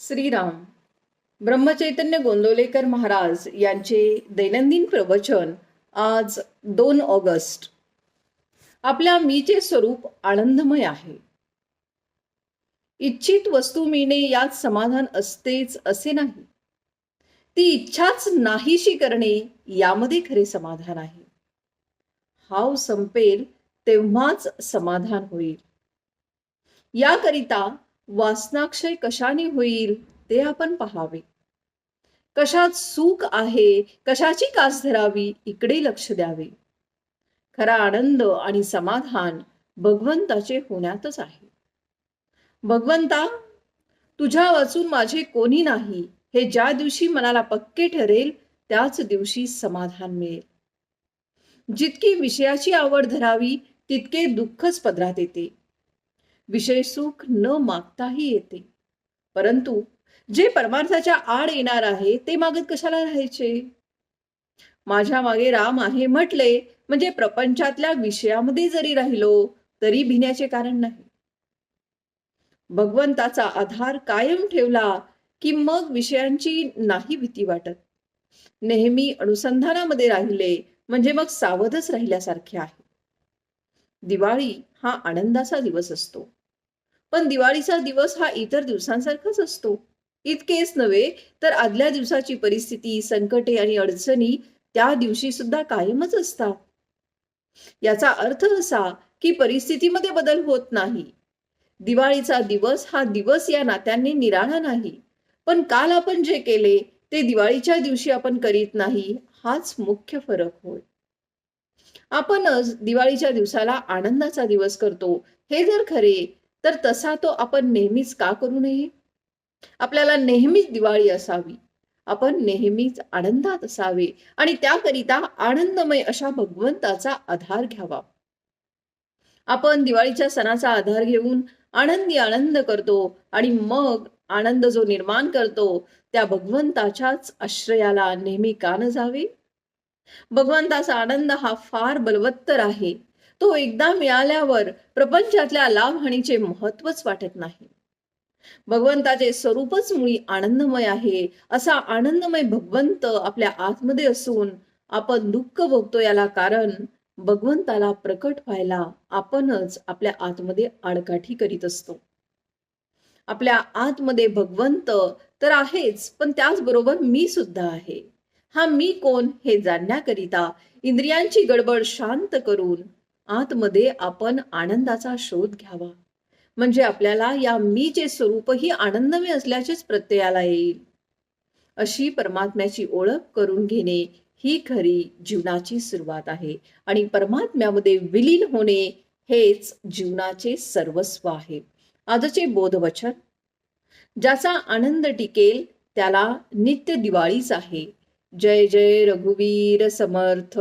श्रीराम. ब्रह्मचैतन्य गोंदवलेकर महाराज यांचे दैनंदिन प्रवचन आज दोन ऑगस्ट. आपल्या मीचे स्वरूप आनंदमय आहे. इच्छित वस्तू मिळणे यात समाधान असतेच असे नाही. ती इच्छाच नाहीशी करणे यामध्ये खरे समाधान आहे. हाव संपेल तेव्हाच समाधान होईल. याकरिता वासनाक्षय कशाने होईल ते आपण पाहावे. कशात सुख आहे कशाची कास धरावी इकडे लक्ष द्यावे. खरा आनंद आणि समाधान भगवंताचे होण्यातच आहे. भगवंता तुझ्या वाचून माझे कोणी नाही हे ज्या दिवशी मनाला पक्के ठरेल त्याच दिवशी समाधान मिळेल. जितकी विषयाची आवड धरावी तितके दुःखच पदरात येते. विषय सुख न मागताही येते. परंतु जे परमार्थाच्या आड येणार आहे ते मागत कशाला राहायचे? माझ्या मागे राम आहे म्हटले म्हणजे प्रपंचातल्या विषयामध्ये जरी राहिलो तरी भिण्याचे कारण नाही. भगवंताचा आधार कायम ठेवला की मग विषयांची नाही भीती वाटत. नेहमी अनुसंधानामध्ये राहिले म्हणजे मग सावधच राहिल्यासारखे आहे. दिवाळी हा आनंदाचा दिवस असतो. पण दिवाळीचा दिवस हा इतर दिवसांसारखाच असतो. इतकेच नव्हे तर आदल्या दिवसाची परिस्थिती संकटे आणि अडचणी त्या दिवशी सुद्धा कायमच असतात. याचा अर्थ असा की परिस्थितीमध्ये बदल होत नाही. दिवाळीचा दिवस हा दिवस या नात्यांनी निराळा नाही. पण काल आपण जे केले ते दिवाळीच्या दिवशी आपण करीत नाही हाच मुख्य फरक होय. आपणच दिवाळीच्या दिवसाला आनंदाचा दिवस करतो. हे जर खरे तर तसा तो आपण नेहमीच का करू नये? आपल्याला नेहमीच दिवाळी असावी. आपण नेहमीच आनंदात असावे आणि त्याकरिता आनंदमय अशा भगवंताचा आधार घ्यावा. आपण दिवाळीच्या सणाचा आधार घेऊन आनंदी आनंद करतो आणि मग आनंद जो निर्माण करतो त्या भगवंताच्याच आश्रयाला नेहमी का न जावे? भगवंताचा आनंद हा फार बलवत्तर आहे. तो एकदा मिळाल्यावर प्रपंचातल्या लाभहानीचे महत्वच वाटत नाही. भगवंताचे स्वरूपच मुळी आनंदमय आहे असा आनंदमय भगवंत आपल्या आतमध्ये असून आपण दुःख भोगतो याला कारण भगवंताला प्रकट व्हायला आपणच आपल्या आतमध्ये आडकाठी करीत असतो. आपल्या आतमध्ये भगवंत तर आहेच पण त्याचबरोबर मी सुद्धा आहे. हा मी कोण हे जाणण्याकरिता इंद्रियांची गडबड शांत करून आतमध्ये आपण आनंदाचा शोध घ्यावा. म्हणजे आपल्याला या मीचे स्वरूपही आनंदमय असल्याचेच प्रत्ययाला येईल. अशी परमात्म्याची ओळख करून घेणे ही खरी जीवनाची सुरुवात आहे. आणि परमात्म्यामध्ये विलीन होणे हेच जीवनाचे सर्वस्व आहे. आजचे बोधवचन. ज्याचा आनंद टिकेल त्याला नित्य दिवाळीच आहे. जय जय रघुवीर समर्थ.